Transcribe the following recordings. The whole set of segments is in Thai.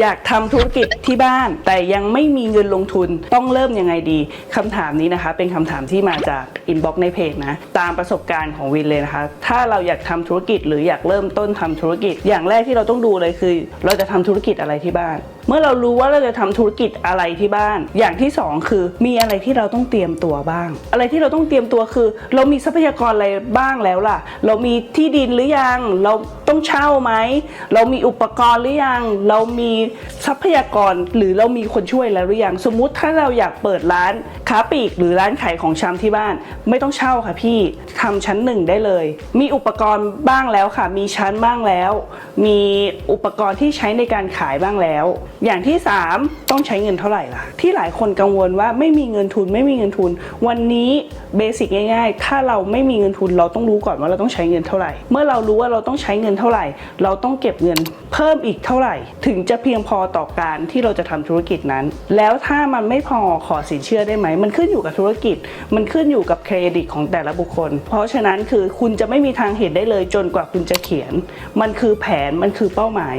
อยากทำธุรกิจที่บ้าน แต่ยังไม่มีเงินลงทุนต้องเริ่มยังไงดีคำถามนี้นะคะ เป็นคำถามที่มาจากอินบ็อกซ์ในเพจนะ ตามประสบการณ์ของวินเลยนะคะ ถ้าเราอยากทำธุรกิจหรืออยากเริ่มต้นทำธุรกิจ อย่างแรกที่เราต้องดูเลยคือ เราจะทำธุรกิจอะไรที่บ้าน เมื่อเรารู้ว่าเราจะทำธุรกิจอะไรที่บ้าน อย่างที่สองคือ มีอะไรที่เราต้องเตรียมตัวบ้าง อะไรที่เราต้องเตรียมตัวคือ เรามีทรัพยากรอะไรบ้างแล้วล่ะ เรามีที่ดินหรือยัง เราต้องเช่าไหม เรามีอุปกรณ์หรือยัง เรามีทรัพยากรหรือเรามีคนช่วยแล้วหรือยัง สมมุติถ้าเราอยากเปิดร้าน ค้าปลีกหรือร้านขายของชำที่บ้านไม่ต้องเช่าค่ะพี่ทำชั้นหนึ่งได้เลย มีอุปกรณ์บ้างแล้วค่ะ มีชั้นบ้างแล้ว มีอุปกรณ์ที่ใช้ในการขายบ้างแล้ว อย่างที่ 3 ต้องใช้เงินเท่าไหร่ล่ะ ที่หลายคนกังวลว่าไม่มีเงินทุนไม่มีเงินทุน วันนี้เบสิกง่าย ๆ ถ้าเราไม่มีเงินทุนเราต้องรู้ก่อนว่าเราต้องใช้เงินเท่าไหร่ เมื่อเรารู้ว่าเราต้องใช้เงินเท่าไหร่ เราต้องเก็บเงินเพิ่มอีกเท่าไหร่ ถึงจะเพียงพอต่อการที่เราจะทำธุรกิจนั้น แล้วถ้ามันไม่พอขอสินเชื่อได้ไหมมันขึ้นอยู่กับธุรกิจ มันขึ้นอยู่กับเครดิตของแต่ละบุคคล เพราะฉะนั้นคือคุณจะไม่มีทางเห็นได้เลยจนกว่าคุณจะเขียน มันคือแผนมันคือเป้าหมาย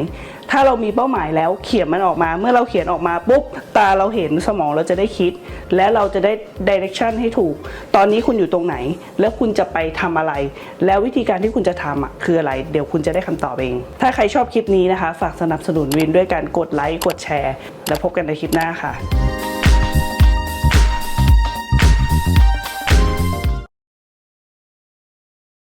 ถ้าเรามีเป้าหมายแล้วเขียนมันออกมา เมื่อเราเขียนออกมาปุ๊บตาเราเห็นสมองเราจะได้คิด และเราจะได้ดิเรกชันให้ถูก ตอนนี้คุณอยู่ตรงไหน แล้วคุณจะไปทำอะไร แล้ววิธีการที่คุณจะทำอะคืออะไร เดี๋ยวคุณจะได้คำตอบเอง ถ้าใครชอบคลิปนี้นะคะ ฝากสนับสนุนวินด้วยการกดไลค์กดแชร์ แล้วพบกันในคลิปหน้าค่ะ